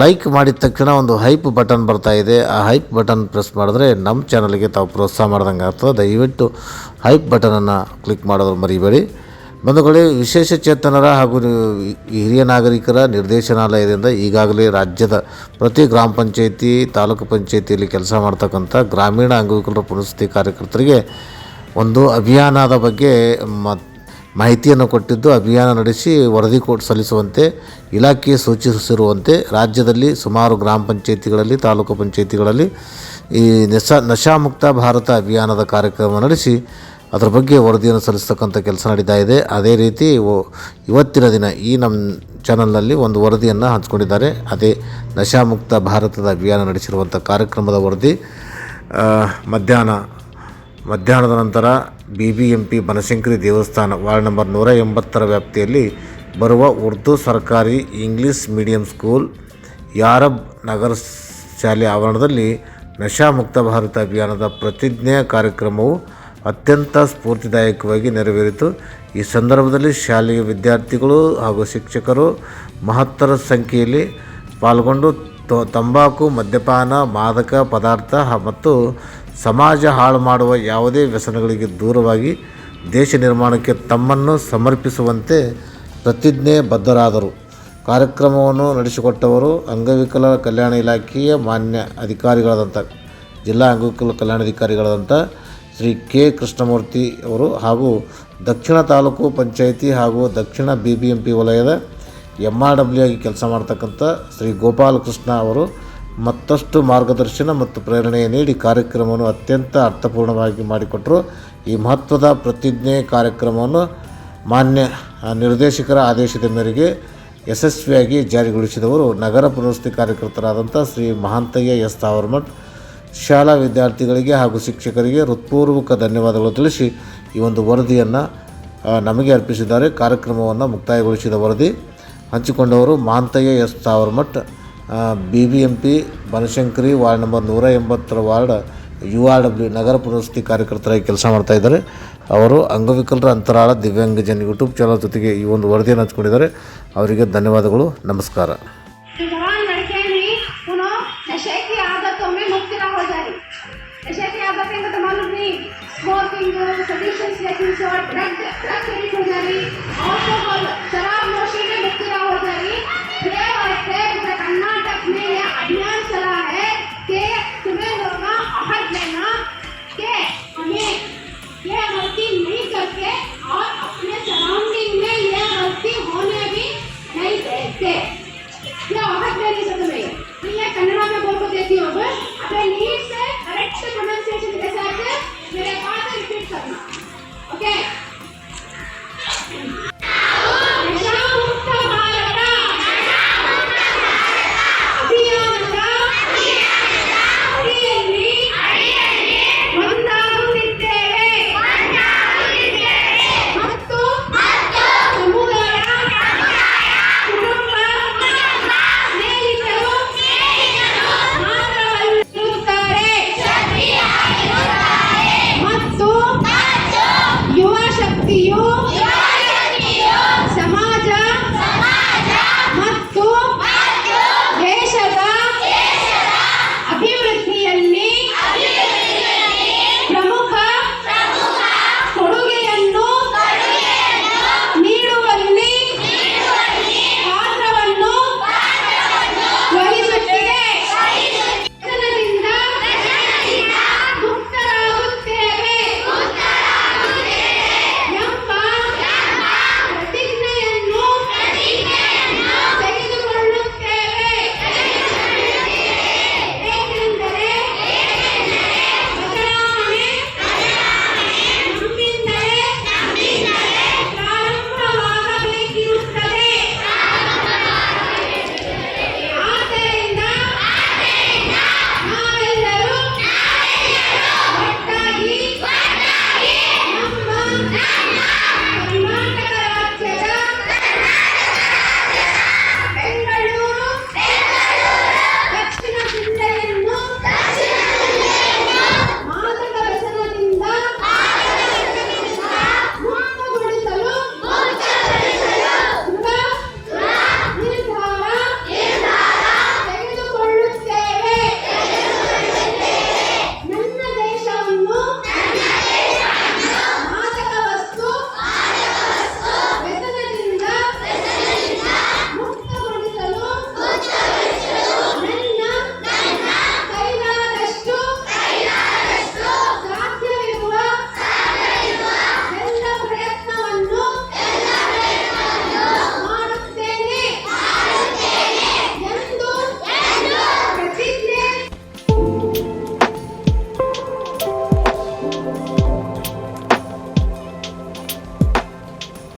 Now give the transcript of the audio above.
Like ಮಾಡಿದ ತಕ್ಷಣ ಒಂದು ಹೈಪ್ ಬಟನ್ ಬರ್ತಾ ಇದೆ. ಆ ಹೈಪ್ ಬಟನ್ ಪ್ರೆಸ್ ಮಾಡಿದ್ರೆ ನಮ್ಮ ಚಾನಲ್ಗೆ ತಾವು ಪ್ರೋತ್ಸಾಹ ಮಾಡ್ದಂಗೆ ಆಗ್ತದೆ. ದಯವಿಟ್ಟು ಹೈಪ್ ಬಟನನ್ನು ಕ್ಲಿಕ್ ಮಾಡೋದ್ರ ಮರಿಬೇಡಿ. ಬಂಧುಗಳೇ, ವಿಶೇಷ ಚೇತನರ ಹಾಗೂ ಹಿರಿಯ ನಾಗರಿಕರ ನಿರ್ದೇಶನಾಲಯದಿಂದ ಈಗಾಗಲೇ ರಾಜ್ಯದ ಪ್ರತಿ ಗ್ರಾಮ ಪಂಚಾಯಿತಿ, ತಾಲೂಕು ಪಂಚಾಯಿತಿಯಲ್ಲಿ ಕೆಲಸ ಮಾಡ್ತಕ್ಕಂಥ ಗ್ರಾಮೀಣ ಅಂಗವಿಕಲರ ಪುನಸ್ಥಿತಿ ಕಾರ್ಯಕರ್ತರಿಗೆ ಒಂದು ಅಭಿಯಾನದ ಬಗ್ಗೆ ಮ ಮಾಹಿತಿಯನ್ನು ಕೊಟ್ಟಿದ್ದು, ಅಭಿಯಾನ ನಡೆಸಿ ವರದಿ ಕೊಟ್ಟು ಸಲ್ಲಿಸುವಂತೆ, ಇಲಾಖೆ ಸೂಚಿಸಿರುವಂತೆ ರಾಜ್ಯದಲ್ಲಿ ಸುಮಾರು ಗ್ರಾಮ ಪಂಚಾಯಿತಿಗಳಲ್ಲಿ, ತಾಲೂಕು ಪಂಚಾಯಿತಿಗಳಲ್ಲಿ ಈ ನಶಾ, ನಶಾಮುಕ್ತ ಭಾರತ ಅಭಿಯಾನದ ಕಾರ್ಯಕ್ರಮ ನಡೆಸಿ ಅದರ ಬಗ್ಗೆ ವರದಿಯನ್ನು ಸಲ್ಲಿಸ್ತಕ್ಕಂಥ ಕೆಲಸ ನಡೀತಾ ಇದೆ. ಅದೇ ರೀತಿ ಇವತ್ತಿನ ದಿನ ಈ ನಮ್ಮ ಚಾನಲ್ನಲ್ಲಿ ಒಂದು ವರದಿಯನ್ನು ಹಂಚ್ಕೊಂಡಿದ್ದಾರೆ. ಅದೇ ನಶಾಮುಕ್ತ ಭಾರತದ ಅಭಿಯಾನ ನಡೆಸಿರುವಂಥ ಕಾರ್ಯಕ್ರಮದ ವರದಿ. ಮಧ್ಯಾಹ್ನ, ಮಧ್ಯಾಹ್ನದ ನಂತರ ಬಿ ಬಿ ಎಂ ಬನಶಂಕರಿ ದೇವಸ್ಥಾನ ವಾರ್ಡ್ ನಂಬರ್ ನೂರ ಎಂಬತ್ತರ ವ್ಯಾಪ್ತಿಯಲ್ಲಿ ಬರುವ ಉರ್ದು ಸರ್ಕಾರಿ English medium school Yarab Nagar ಶಾಲೆ ಆವರಣದಲ್ಲಿ ನಶಾ ಮುಕ್ತ ಭಾರತ ಅಭಿಯಾನದ ಪ್ರತಿಜ್ಞೆಯ ಕಾರ್ಯಕ್ರಮವು ಅತ್ಯಂತ ಸ್ಫೂರ್ತಿದಾಯಕವಾಗಿ ನೆರವೇರಿತು. ಈ ಸಂದರ್ಭದಲ್ಲಿ ಶಾಲೆಯ ವಿದ್ಯಾರ್ಥಿಗಳು ಹಾಗೂ ಶಿಕ್ಷಕರು ಮಹತ್ತರ ಸಂಖ್ಯೆಯಲ್ಲಿ ಪಾಲ್ಗೊಂಡು ತಂಬಾಕು, ಮದ್ಯಪಾನ, ಮಾದಕ ಪದಾರ್ಥ ಮತ್ತು ಸಮಾಜ ಹಾಳು ಮಾಡುವ ಯಾವುದೇ ವ್ಯಸನಗಳಿಗೆ ದೂರವಾಗಿ ದೇಶ ನಿರ್ಮಾಣಕ್ಕೆ ತಮ್ಮನ್ನು ಸಮರ್ಪಿಸುವಂತೆ ಪ್ರತಿಜ್ಞೆ ಬದ್ಧರಾದರು. ಕಾರ್ಯಕ್ರಮವನ್ನು ನಡೆಸಿಕೊಟ್ಟವರು ಅಂಗವಿಕಲರ ಕಲ್ಯಾಣ ಇಲಾಖೆಯ ಮಾನ್ಯ ಅಧಿಕಾರಿಗಳಾದಂಥ ಜಿಲ್ಲಾ ಅಂಗವಿಕಲ ಕಲ್ಯಾಣಾಧಿಕಾರಿಗಳಾದಂಥ ಶ್ರೀ ಕೆ ಕೃಷ್ಣಮೂರ್ತಿ ಅವರು ಹಾಗೂ ದಕ್ಷಿಣ ತಾಲೂಕು ಪಂಚಾಯಿತಿ ಹಾಗೂ ದಕ್ಷಿಣ ಬಿ ಬಿ ಎಂ ಪಿ ವಲಯದ ಎಂ ಆರ್ ಡಬ್ಲ್ಯೂ ಆಗಿ ಕೆಲಸ ಮಾಡ್ತಕ್ಕಂಥ ಶ್ರೀ ಗೋಪಾಲಕೃಷ್ಣ ಅವರು ಮತ್ತಷ್ಟು ಮಾರ್ಗದರ್ಶನ ಮತ್ತು ಪ್ರೇರಣೆ ನೀಡಿ ಕಾರ್ಯಕ್ರಮವನ್ನು ಅತ್ಯಂತ ಅರ್ಥಪೂರ್ಣವಾಗಿ ಮಾಡಿಕೊಟ್ಟರು ಈ ಮಹತ್ವದ ಪ್ರತಿಜ್ಞೆ ಕಾರ್ಯಕ್ರಮವನ್ನು ಮಾನ್ಯ ನಿರ್ದೇಶಕರ ಆದೇಶದ ಮೇರೆಗೆ ಯಶಸ್ವಿಯಾಗಿ ಜಾರಿಗೊಳಿಸಿದವರು ನಗರ ಪುನರ್ವಸತಿ ಕಾರ್ಯಕರ್ತರಾದಂಥ ಶ್ರೀ ಮಹಾಂತಯ್ಯ ಎಸ್ ತಾವರ್ಮಠ್. ಶಾಲಾ ವಿದ್ಯಾರ್ಥಿಗಳಿಗೆ ಹಾಗೂ ಶಿಕ್ಷಕರಿಗೆ ಹೃತ್ಪೂರ್ವಕ ಧನ್ಯವಾದಗಳು ತಿಳಿಸಿ ಈ ಒಂದು ವರದಿಯನ್ನು ನಮಗೆ ಅರ್ಪಿಸಿದ್ದಾರೆ. ಕಾರ್ಯಕ್ರಮವನ್ನು ಮುಕ್ತಾಯಗೊಳಿಸಿದ ವರದಿ ಹಂಚಿಕೊಂಡವರು Mahantayya S Tavarmath. B B M P Banashankari ward number ನೂರ ಎಂಬತ್ತರ ವಾರ್ಡ್ ಯು ಆರ್ ಡಬ್ಲ್ಯೂ ನಗರ ಪುನರ್ವಸತಿ ಕಾರ್ಯಕರ್ತರಾಗಿ ಕೆಲಸ ಮಾಡ್ತಾ ಇದ್ದಾರೆ ಅವರು ಅಂಗವಿಕಲರ ಅಂತರಾಳ ದಿವ್ಯಾಂಗಜನ್ ಯೂಟ್ಯೂಬ್ ಚಾನಲ್ ಜೊತೆಗೆ ಈ ಒಂದು ವರದಿಯನ್ನು ಹಂಚ್ಕೊಂಡಿದ್ದಾರೆ ಅವರಿಗೆ ಧನ್ಯವಾದಗಳು ನಮಸ್ಕಾರ जवान लड़के भी उन्होंने